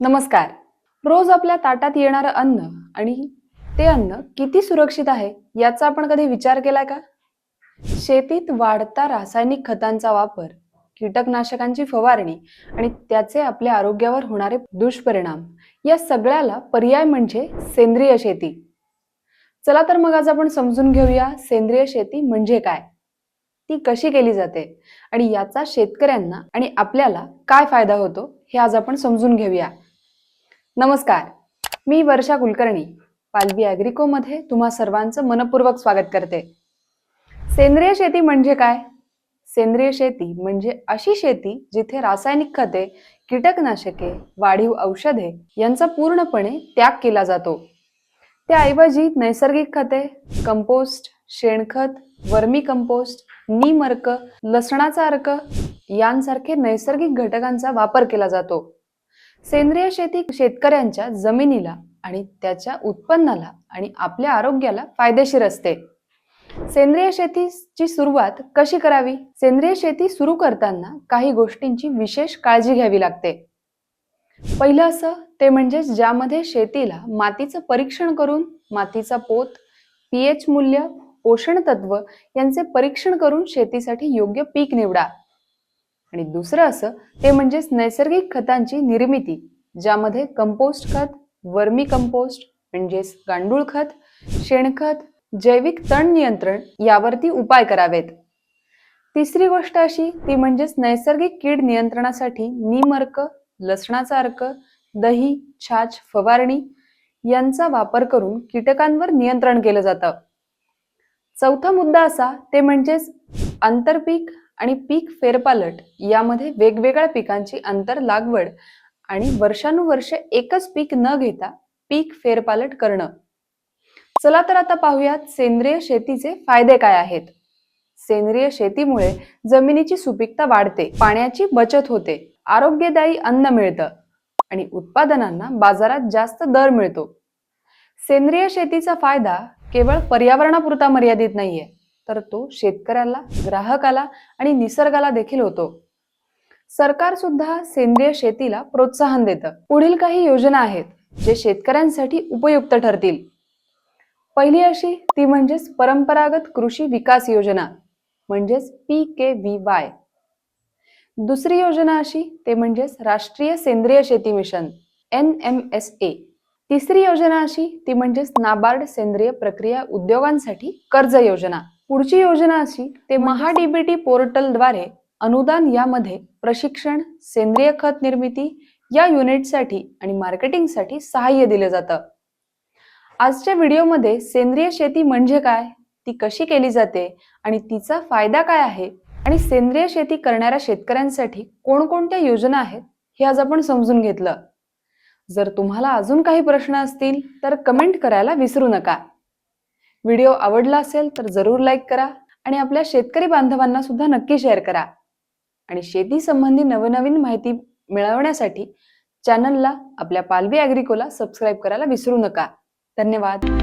नमस्कार. रोज आपल्या ताटात येणारं अन्न आणि ते अन्न किती सुरक्षित आहे याचा आपण कधी विचार केलाय का? शेतीत वाढता रासायनिक खतांचा वापर कीटकनाशकांची फवारणी आणि त्याचे आपल्या आरोग्यावर होणारे दुष्परिणाम या सगळ्याला पर्याय म्हणजे सेंद्रिय शेती. चला तर मग आज आपण समजून घेऊया सेंद्रिय शेती म्हणजे काय? ती कशी केली जाते आणि याचा शेतकऱ्यांना आणि आपल्याला काय फायदा होतो हे आज आपण समजून घेऊया. नमस्कार. मी वर्षा कुलकर्णी पालवी अॅग्रिकोमध्ये तुम्हा सर्वांचं मनपूर्वक स्वागत करते. सेंद्रिय शेती म्हणजे काय? सेंद्रिय शेती म्हणजे अशी शेती जिथे रासायनिक खते कीटकनाशके वाढीव औषधे यांचा पूर्णपणे त्याग केला जातो. त्याऐवजी नैसर्गिक खते कंपोस्ट शेणखत वर्मी कंपोस्ट नीम अर्क लसणाचा अर्क यांसारखे नैसर्गिक घटकांचा वापर केला जातो. सेंद्रिय शेती शेतकऱ्यांच्या जमिनीला आणि त्याच्या उत्पन्नाला आणि आपल्या आरोग्याला फायदेशीर असते. सेंद्रिय शेतीची सुरुवात कशी करावी? सेंद्रिय शेती सुरू करताना काही गोष्टींची विशेष काळजी घ्यावी लागते. पहिलं असं ते म्हणजे ज्यामध्ये शेतीला मातीचं परीक्षण करून मातीचा पोत पीएच मूल्य पोषण तत्व यांचे परीक्षण करून शेतीसाठी योग्य पीक निवडा. आणि दुसरं असं ते म्हणजेच नैसर्गिक खतांची निर्मिती ज्यामध्ये कंपोस्ट खत वर्मी कंपोस्ट म्हणजेच गांडूळ खत शेणखत जैविक तण नियंत्रण यावरती उपाय करावेत. तिसरी गोष्ट अशी ती म्हणजेच नैसर्गिक कीड नियंत्रणासाठी नीम अर्क लसणाचा अर्क दही छाछ फवारणी यांचा वापर करून कीटकांवर नियंत्रण केलं जातं. चौथा मुद्दा असा ते म्हणजेच आंतरपीक आणि पीक फेरपालट यामध्ये वेगवेगळ्या पिकांची आंतर लागवड आणि वर्षानुवर्षे एकच पीक न घेता पीक फेरपालट करणं. चला तर आता पाहूयात सेंद्रिय शेतीचे फायदे काय आहेत. सेंद्रिय शेतीमुळे जमिनीची सुपीकता वाढते पाण्याची बचत होते आरोग्यदायी अन्न मिळतं आणि उत्पादनांना बाजारात जास्त दर मिळतो. सेंद्रिय शेतीचा फायदा केवळ पर्यावरणापुरता मर्यादित नाहीये तर तो शेतकऱ्याला ग्राहकाला आणि निसर्गाला देखील होतो. सरकार सुद्धा सेंद्रिय शेतीला प्रोत्साहन देतं. पुढील काही योजना आहेत जे शेतकऱ्यांसाठी उपयुक्त ठरतील. पहिली अशी ती म्हणजेच परंपरागत कृषी विकास योजना म्हणजेच पी के व्ही वाय. दुसरी योजना अशी ते म्हणजेच राष्ट्रीय सेंद्रिय शेती mission N M S A. तिसरी योजना अशी ती म्हणजेच नाबार्ड सेंद्रिय प्रक्रिया उद्योगांसाठी कर्ज योजना. पुढची योजना अशी ते महाडीबीटी पोर्टलद्वारे अनुदान यामध्ये प्रशिक्षण सेंद्रिय खत निर्मिती या युनिटसाठी आणि मार्केटिंगसाठी सहाय्य दिलं जातं. आजच्या व्हिडिओमध्ये सेंद्रिय शेती म्हणजे काय ती कशी केली जाते आणि तिचा फायदा काय आहे आणि सेंद्रिय शेती करणाऱ्या शेतकऱ्यांसाठी कोणकोणत्या योजना आहेत हे आज आपण समजून घेतलं. जर तुम्हाला अजून काही प्रश्न असतील तर कमेंट करायला विसरू नका. व्हिडिओ आवडला असेल तर जरूर लाईक करा आणि आपल्या शेतकरी बांधवांना सुद्धा नक्की शेअर करा. आणि शेती संबंधी नवनवीन माहिती मिळवण्यासाठी चॅनलला आपल्या पालवी ॲग्रिकोला सबस्क्राईब करायला विसरू नका. धन्यवाद.